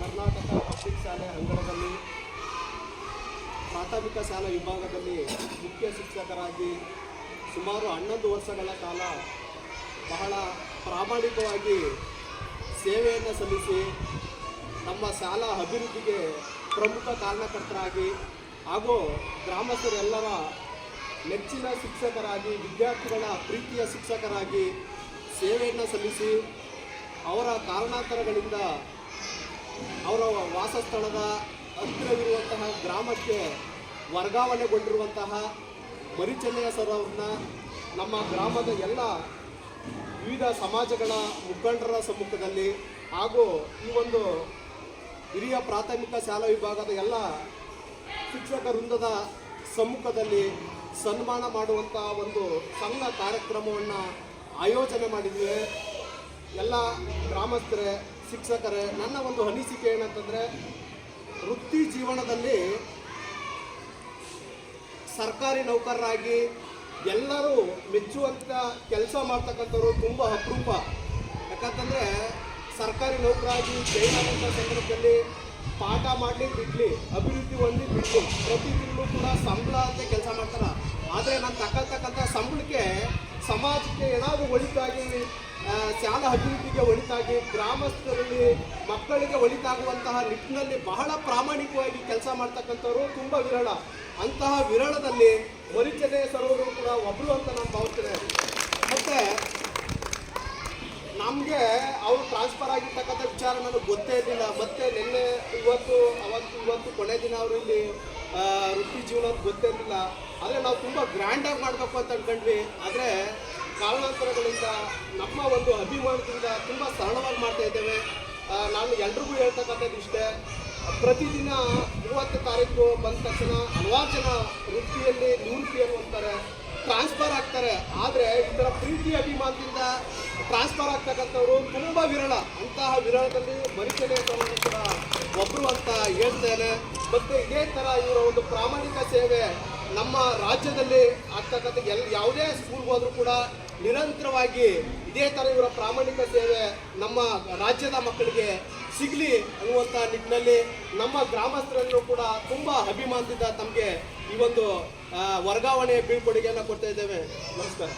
Karnataka public ಶಾಲೆ ಅಂಗಳದಲ್ಲಿ ಪ್ರಾಥಮಿಕ ಶಾಲಾ ವಿಭಾಗದಲ್ಲಿ ಮುಖ್ಯ ಶಿಕ್ಷಕರಾಗಿ ಸುಮಾರು ಹನ್ನೊಂದು ವರ್ಷಗಳ ಕಾಲ ಬಹಳ ಪ್ರಾಮಾಣಿಕವಾಗಿ ಸೇವೆಯನ್ನು ಸಲ್ಲಿಸಿ ನಮ್ಮ ಶಾಲಾ ಅಭಿವೃದ್ಧಿಗೆ ಪ್ರಮುಖ ಕಾರಣಕರ್ತರಾಗಿ ಹಾಗೂ ಗ್ರಾಮಸ್ಥರೆಲ್ಲರ ನೆಚ್ಚಿನ ಶಿಕ್ಷಕರಾಗಿ, ವಿದ್ಯಾರ್ಥಿಗಳ ಪ್ರೀತಿಯ ಶಿಕ್ಷಕರಾಗಿ ಸೇವೆಯನ್ನು ಸಲ್ಲಿಸಿ ಅವರ ಕಾರಣಾಂತರಗಳಿಂದ ಅವರ ವಾಸಸ್ಥಳದ ಹತ್ತಿರವಿರುವಂತಹ ಗ್ರಾಮಕ್ಕೆ ವರ್ಗಾವಣೆಗೊಂಡಿರುವಂತಹ ಮರಿಚೆನ್ನೆಯ ಸರ್ ಅವ್ರನ್ನ ನಮ್ಮ ಗ್ರಾಮದ ಎಲ್ಲ ವಿವಿಧ ಸಮಾಜಗಳ ಮುಖಂಡರ ಸಮ್ಮುಖದಲ್ಲಿ ಹಾಗೂ ಈ ಒಂದು ಹಿರಿಯ ಪ್ರಾಥಮಿಕ ಶಾಲಾ ವಿಭಾಗದ ಎಲ್ಲ ಶಿಕ್ಷಕ ವೃಂದದ ಸಮ್ಮುಖದಲ್ಲಿ ಸನ್ಮಾನ ಮಾಡುವಂಥ ಒಂದು ಸಂಘ ಕಾರ್ಯಕ್ರಮವನ್ನು ಆಯೋಜನೆ ಮಾಡಿದ್ವಿ. ಎಲ್ಲ ಗ್ರಾಮಸ್ಥರೇ ಶಿಕ್ಷಕರೇ, ನನ್ನ ಒಂದು ಅನಿಸಿಕೆ ಏನಂತಂದರೆ, ವೃತ್ತಿ ಜೀವನದಲ್ಲಿ ಸರ್ಕಾರಿ ನೌಕರರಾಗಿ ಎಲ್ಲರೂ ಮೆಚ್ಚುವಂಥ ಕೆಲಸ ಮಾಡ್ತಕ್ಕಂಥವ್ರು ತುಂಬ ಅಪರೂಪ. ಯಾಕಂತಂದರೆ, ಸರ್ಕಾರಿ ನೌಕರಾಗಿ ಜೈಲಾದಂಥ ಸಂದರ್ಭದಲ್ಲಿ ಪಾಠ ಮಾಡಲಿ ಬಿಡಲಿ ಅಭಿವೃದ್ಧಿ ಹೊಂದಿ ಬಿಡಲಿ ಪ್ರತಿ ತಿಂಗಳು ಕೂಡ ಸಂಬಳ ಅಂತ ಕೆಲಸ ಮಾಡ್ತಾರೆ. ಆದರೆ ನಾನು ತಕ್ಕಂತಕ್ಕಂಥ ಸಂಬಳಕ್ಕೆ ಸಮಾಜಕ್ಕೆ ಏನಾದರೂ ಒಳಿತಾಗಿ ಶಾಲಾ ಅಭಿವೃದ್ಧಿಗೆ ಒಳಿತಾಗಿ ಗ್ರಾಮಸ್ಥರಲ್ಲಿ ಮಕ್ಕಳಿಗೆ ಒಳಿತಾಗುವಂತಹ ನಿಟ್ಟಿನಲ್ಲಿ ಬಹಳ ಪ್ರಾಮಾಣಿಕವಾಗಿ ಕೆಲಸ ಮಾಡ್ತಕ್ಕಂಥವ್ರು ತುಂಬ ವಿರಳ. ಅಂತಹ ವಿರಳದಲ್ಲಿ ಮರಿಚನೆ ಸರೋವರು ಕೂಡ ಒಬ್ಬರು ಅಂತ ನಾನು ಭಾವಿಸ್ತೇನೆ. ಮತ್ತು ನಮಗೆ ಅವ್ರು ಟ್ರಾನ್ಸ್ಫರ್ ಆಗಿರ್ತಕ್ಕಂಥ ವಿಚಾರ ನನಗೆ ಗೊತ್ತೇ ಇರಲಿಲ್ಲ. ಮತ್ತೆ ನಿನ್ನೆ ಇವತ್ತು, ಅವತ್ತು, ಇವತ್ತು ಕೊನೆ ದಿನ ಅವರು ಇಲ್ಲಿ ವೃತ್ತಿ ಜೀವನ ಗೊತ್ತೇ ಇರಲಿಲ್ಲ. ಆದರೆ ನಾವು ತುಂಬ ಗ್ರ್ಯಾಂಡಾಗಿ ಮಾಡಬೇಕು ಅಂತ ಅಂದ್ಕೊಂಡ್ವಿ ಆದರೆ ಕಾರಣಾಂತರಗಳಿಂದ ನಮ್ಮ ಒಂದು ಅಭಿಮಾನದಿಂದ ತುಂಬ ಸರಳವಾಗಿ ಮಾಡ್ತಾ ಇದ್ದೇವೆ. ನಾನು ಎಲ್ರಿಗೂ ಹೇಳ್ತಕ್ಕಂಥದ್ದು ಇಷ್ಟೇ. ಪ್ರತಿದಿನ ಮೂವತ್ತು ತಾರೀಕು ಬಂದ ತಕ್ಷಣ ಹಲವಾರು ಜನ ವೃತ್ತಿಯಲ್ಲಿ ನಿವೃತ್ತಿಯನ್ನು ಅಂತಾರೆ ಟ್ರಾನ್ಸ್ಫರ್ ಆಗ್ತಾರೆ. ಆದರೆ ಇದರ ಪ್ರೀತಿ ಅಭಿಮಾನದಿಂದ ಟ್ರಾನ್ಸ್ಫರ್ ಆಗ್ತಕ್ಕಂಥವ್ರು ತುಂಬ ವಿರಳ. ಅಂತಹ ವಿರಳದಲ್ಲಿ ಮನುಷ್ಯನೇ ಕೂಡ ಒಬ್ಬರು ಅಂತ ಹೇಳ್ತೇನೆ. ಮತ್ತು ಇದೇ ಥರ ಇವರ ಒಂದು ಪ್ರಾಮಾಣಿಕ ಸೇವೆ ನಮ್ಮ ರಾಜ್ಯದಲ್ಲಿ ಆಗ್ತಕ್ಕಂಥ ಎಲ್ ಯಾವುದೇ ಸ್ಕೂಲ್ಗೆ ಹೋದರೂ ಕೂಡ ನಿರಂತರವಾಗಿ ಇದೇ ಥರ ಇವರ ಪ್ರಾಮಾಣಿಕ ಸೇವೆ ನಮ್ಮ ರಾಜ್ಯದ ಮಕ್ಕಳಿಗೆ ಸಿಗಲಿ ಅನ್ನುವಂಥ ನಿಟ್ಟಿನಲ್ಲಿ ನಮ್ಮ ಗ್ರಾಮಸ್ಥರನ್ನು ಕೂಡ ತುಂಬ ಅಭಿಮಾನದಿಂದ ತಮಗೆ ಈ ಒಂದು ವರ್ಗಾವಣೆ ಬೀಳ್ಕೊಡುಗೆಯನ್ನು ಕೊಡ್ತಾ ಇದ್ದೇವೆ. ನಮಸ್ಕಾರ.